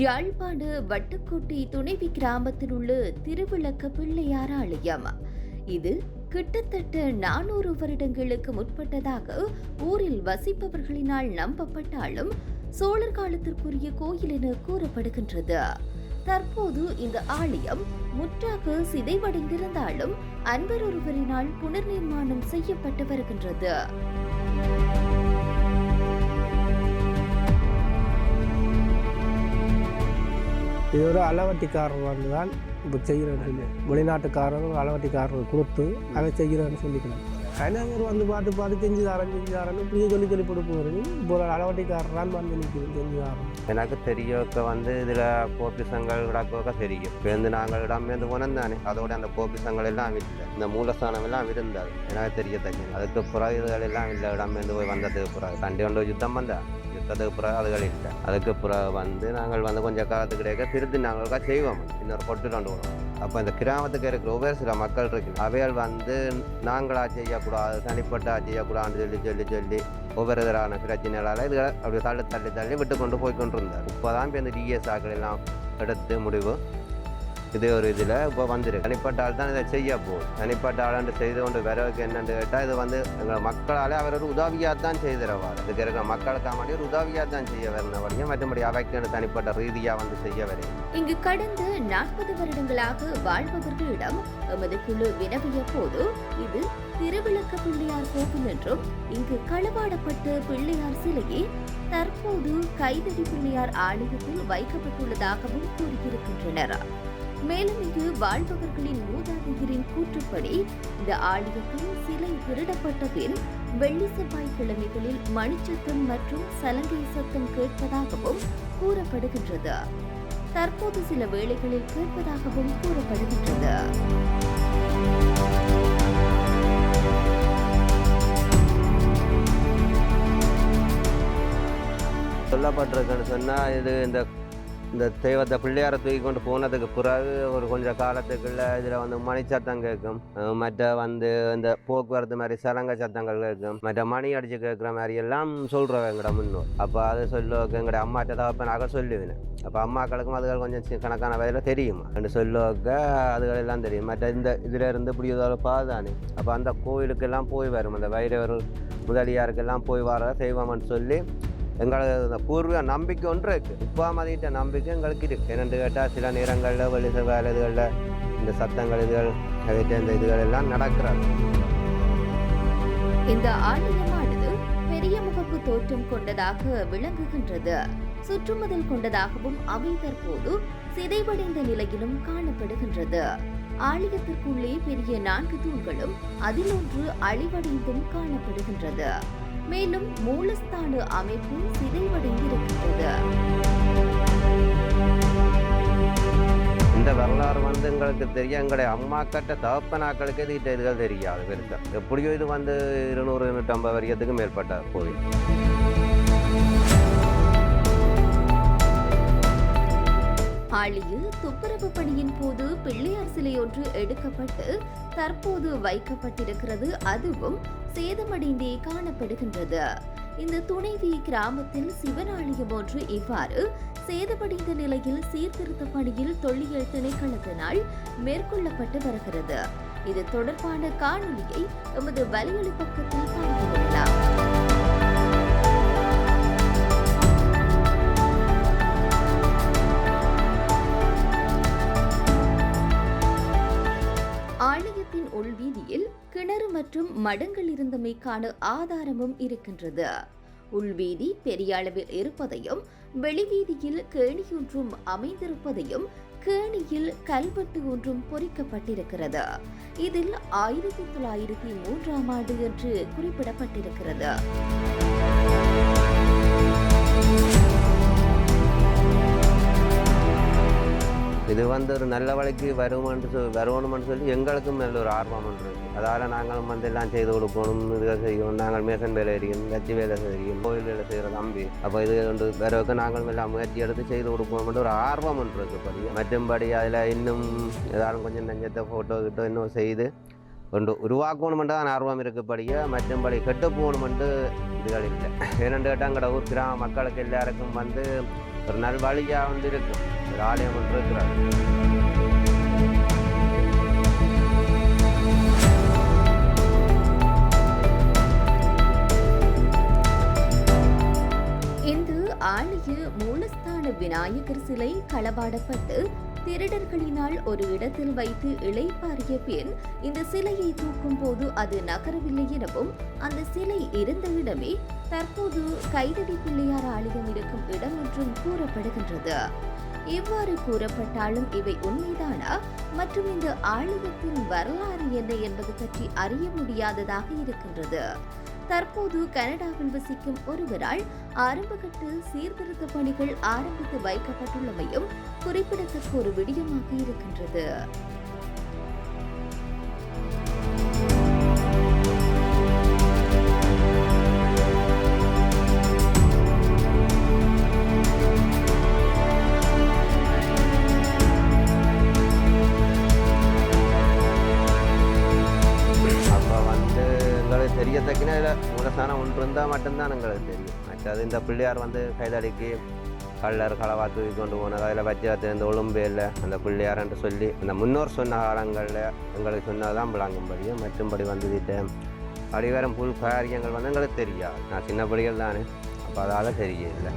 யாழ்ப்பாண வட்டுக்கோட்டை துணைவி கிராமத்தில் உள்ள திருவிளக்க பிள்ளையார் ஆலயம். இது கிட்டத்தட்ட நானூறு வருடங்களுக்கு முற்பட்டதாக ஊரில் வசிப்பவர்களினால் நம்பப்பட்டாலும் சோழர் காலத்திற்குரிய கோயில் என கூறப்படுகின்றது. தற்போது இந்த ஆலயம் முற்றாக சிதைவடைந்திருந்தாலும் அன்பர் ஒருவரினால் புனர்நிர்மாணம் செய்யப்பட்டு வருகின்றது. இது ஒரு அளவட்டிக்காரர் வந்து தான் இப்போ செய்கிறேன்னு சொல்லி. வெளிநாட்டுக்காரர் அளவட்டிக்காரர் கொடுத்து அதை செய்கிறேன்னு சொல்லிக்கிறேன் கலைஞர் வந்து பார்த்து பார்த்து செஞ்சுக்காரன் செஞ்சுக்காரன்னு செஞ்சு இப்படியே சொல்லி சொல்லி கொடுப்பவர். இப்போ ஒரு அளவட்டிக்காரர் தான் வந்து நிற்கிறது செஞ்சு எனக்கு தெரியக்க வந்து இதில் கோபிசங்கள் கிடக்க தெரியும். பேருந்து நாங்கள் இடம்பெயர்ந்து போனோம் தானே அதோட அந்த கோபிசங்கள் எல்லாம் இல்லை இந்த மூலஸ்தானம் எல்லாம் இருந்தது எனக்கு தெரியத்தக்க அதுக்கு பிறகு இதுகள் எல்லாம் இல்லை இடம்பெயர்ந்து போய் வந்ததுக்கு பிறகு. தண்டி கொண்டு யுத்தம் வந்தேன் அதுக்கு பிறகு அதுகள் இல்லை. அதுக்கு பிறகு வந்து நாங்கள் வந்து கொஞ்சம் காலத்துக்கு கிடைக்க திருத்தி நாங்களுக்கா செய்வோம். இன்னொரு கொட்டு கொண்டு வருவோம் அப்போ இந்த கிராமத்துக்கு இருக்கிற ஒவ்வொரு சில மக்கள் இருக்கு. அவைகள் வந்து நாங்களா செய்யக்கூடாது தனிப்பட்டா செய்யக்கூடாதுன்னு சொல்லி சொல்லி சொல்லி ஒவ்வொரு இதரான பிரச்சனைகளால் இதுகளை அப்படி தள்ளி தள்ளி தள்ளி விட்டு கொண்டு போய் கொண்டிருந்தார் இப்போ தான் இப்போ இந்த டிஎஸ் ஆக்கள் எல்லாம் எடுத்து முடிவு இது ஒரு இதில் இப்போ வந்துருக்கு. தனிப்பட்ட ஆள் தான் இதை செய்ய போகும் தனிப்பட்ட ஆளாண்டு செய்து கொண்டு வரவுக்கு என்னன்னு கேட்டால் இது வந்து எங்கள் மக்களால் அவர் ஒரு உதவியாக தான் செய்திருவார். இதுக்கு இருக்கிற மக்களுக்காக வேண்டிய ஒரு உதவியாக தான் செய்ய வரணும் மற்றபடி அவைக்கு தனிப்பட்ட ரீதியாக வந்து செய்ய வரையும். இங்கு கடந்த நாற்பது வருடங்களாக வாழ்பவர்களிடம் எமது குழு வினவிய போது இது திருவிளக்க பிள்ளையார் கோவில் என்றும் இங்கு களவாடப்பட்ட பிள்ளையார் சிலையே தற்போது கைதடி பிள்ளையார் ஆலயத்தில் வைக்கப்பட்டுள்ளதாகவும் கூறியிருக்கின்றனர். மேலும் இங்கு வாழ்பவர்களின் மூதாதையரின் கூற்றுப்படி இந்த ஆலயத்தில் சிலை திருடப்பட்ட பின் வெள்ளி செவ்வாய் கிழமைகளில் மணிச்சத்தம் மற்றும் சலங்கை சத்தம் கேட்பதாகவும் கூறப்படுகின்றது. தற்போது சில வேளைகளில் கேட்பதாகவும் கூறப்படுகின்றது. சொல்லப்பட்டிருக்குன்னு சொன்னால் இது இந்த இந்த தெய்வத்தை பிள்ளையாரை தூக்கி கொண்டு போனதுக்கு பிறகு ஒரு கொஞ்சம் காலத்துக்குள்ள இதில் வந்து மணி சத்தம் கேட்கும். மற்ற வந்து இந்த போக்குவரத்து மாதிரி சலங்க சத்தங்கள் கேட்கும். மற்ற மணி அடிச்சு கேட்குற மாதிரி எல்லாம் சொல்கிறவங்க எங்கட முன்னோர். அப்போ அதை சொல்லுவாக்க எங்கட அம்மாட்ட தகப்பனாக சொல்லுவேன். அப்போ அம்மாக்களுக்கும் அதுகள் கொஞ்சம் கணக்கான வயதில் தெரியுமா? என்று சொல்லுவோக்க அதுகள் எல்லாம் தெரியும். மற்ற இந்த இதில் இருந்து இப்படி ஏதாவது பாதானே அப்போ அந்த கோயிலுக்கெல்லாம் போய் வரும். அந்த வைரவர் முதலியாருக்கெல்லாம் போய் வர செய்வோம்னு சொல்லி எங்களுக்கு இந்த பூர்வீக நம்பிக்கை ஒன்று இருக்குது உப்பா மதியிட்ட நம்பிக்கை எங்களுக்கு இருக்குது என்னென்று கேட்டால் சில நேரங்களில் வெளி வேலை இதுகளில் இந்த சத்தங்கள் இதுகள் இந்த இதுகள் எல்லாம் நடக்கிறது. இந்த ஆலயமானது பெரிய முகப்பு தோற்றம் கொண்டதாக விளங்குகின்றது. சுற்றுமுதல் கொண்டதாகவும் அவை தற்போது சிதைவடைந்த நிலையிலும் காணப்படுகின்றது. ஆலயத்திற்குள்ளே பெரிய நான்கு தூண்களும் அதில் ஒன்று அழிவடைந்தும் காணப்படுகின்றது. மேலும் மூலஸ்தான அமைப்பு சிதைவடைந்திருக்கின்றது. இந்த வரலாறு வந்து எங்களுக்கு தெரியும். எங்களுடைய அம்மாக்கிட்ட தகப்பனாக்களுக்கு இது கிட்ட இதுகள் தெரியாது பெருசாக எப்படியோ இது வந்து இருநூறு நூற்றம்பது வரியத்துக்கு மேற்பட்ட கோவில். ஆழியில் துப்புரவு பணியின் போது பிள்ளையார் சிலை ஒன்று எடுக்கப்பட்டு தற்போது வைக்கப்பட்டிருக்கிறது. அதுவும் சேதமடைந்தே காணப்படுகின்றது. இந்த துணைவி கிராமத்தில் சிவனாலயம் ஒன்று இவ்வாறு சேதமடைந்த நிலையில் சீர்திருத்த பணியில் தொல்லியல் திணைக்களத்தினால் மேற்கொள்ளப்பட்டு வருகிறது. இது தொடர்பான காணொலியை எமது வலையொலி பக்கத்தில் பார்த்து கொள்ளலாம். ஆலயத்தின் உள்வீதியில் கிணறு மற்றும் மடங்கள் இருந்தமைக்கான ஆதாரமும் இருக்கின்றது. உள்வீதி பெரிய அளவில் இருப்பதையும் வெளிவீதியில் கேணியொன்றும் அமைந்திருப்பதையும் கேணியில் கல்வெட்டு ஒன்றும் பொறிக்கப்பட்டிருக்கிறது. இதில் ஆயிரத்தி தொள்ளாயிரத்தி மூன்றாம் ஆண்டு என்று குறிப்பிடப்பட்டிருக்கிறது. இது வந்து ஒரு நல்ல வழிக்கு வருமானு சொல்லி வருவணும்னு சொல்லி எங்களுக்கும் நல்ல ஒரு ஆர்வம் இருக்குது அதால் நாங்களும் வந்து எல்லாம் செய்து கொடுக்கணும் இதுகள் செய்யணும். நாங்கள் மேசன் வேலை செய்யும் கட்சி வேலை செய்யும் கோயில் வேலை செய்கிற தம்பி. அப்போ இது வந்து வரவுக்கு நாங்களும் எல்லாம் முயற்சி எடுத்து செய்து கொடுக்கணும்னு ஒரு ஆர்வம் இருக்குது பதிவு படி மற்றும்படி அதில் இன்னும் ஏதாவது கொஞ்சம் நெஞ்சத்தை ஃபோட்டோ கிட்டோ இன்னும் செய்து கொண்டு உருவாக்கணுமென்று தான் ஆர்வம் இருக்குப்படியே மற்றும்படி கெட்டு போகணுமென்று இதுகள் இல்லை ஏனென்று கேட்டால் எங்களோட ஊர் கிராம மக்களுக்கு எல்லாருக்கும் வந்து ஒரு நல்வழியாக வந்து இருக்கு ஒரு ஆலயம் ஒன்று இருக்கிறார். இன்று ஆலய மூலஸ்தான விநாயகர் சிலை களவாடப்பட்டு திருடர்களினால் ஒரு இடத்தில் வைத்து இளைப்பாறிய பின் இந்த சிலையை தூக்கும் போது அது நகரவில்லை எனவும் அந்த சிலை இருந்த இடமே தற்போது கைதடி பிள்ளையார் ஆலயம் இருக்கும் இடம் என்றும் கூறப்படுகின்றது. இவ்வாறு கூறப்பட்டாலும் இவை உண்மைதானா? மற்றும் இந்த ஆலயத்தின் வரலாறு என்ன என்பது பற்றி அறிய முடியாததாக இருக்கின்றது. தற்போது கனடாவில் வசிக்கும் ஒருவரால் ஆரம்பகட்ட சீர்திருத்த பணிகள் ஆரம்பித்து வைக்கப்பட்டுள்ளமையும் குறிப்பிடத்தக்க ஒரு விடயமாக இருக்கின்றது. தெரியத்தக்கின இதில் மூலஸ்தானம் ஒன்று இருந்தால் மட்டும்தான் எங்களுக்கு தெரியும். மற்றது இந்த பிள்ளையார் வந்து கைதடிக்கு கள்ளர் களவா தூக்கி கொண்டு போனது அதில் வச்சு இந்த இல்லை. அந்த பிள்ளையார்ன்ட்டு சொல்லி அந்த முன்னோர் சொன்ன காலங்களில் எங்களுக்கு சொன்னதான் விளங்கும்படியும் மற்றும்படி வந்துட்டு அடிவாரம் புல் காரியங்கள் வந்து எங்களுக்கு தெரியாது. நான் சின்ன பிள்ளைகள் தானே அப்போ அதால் தெரியல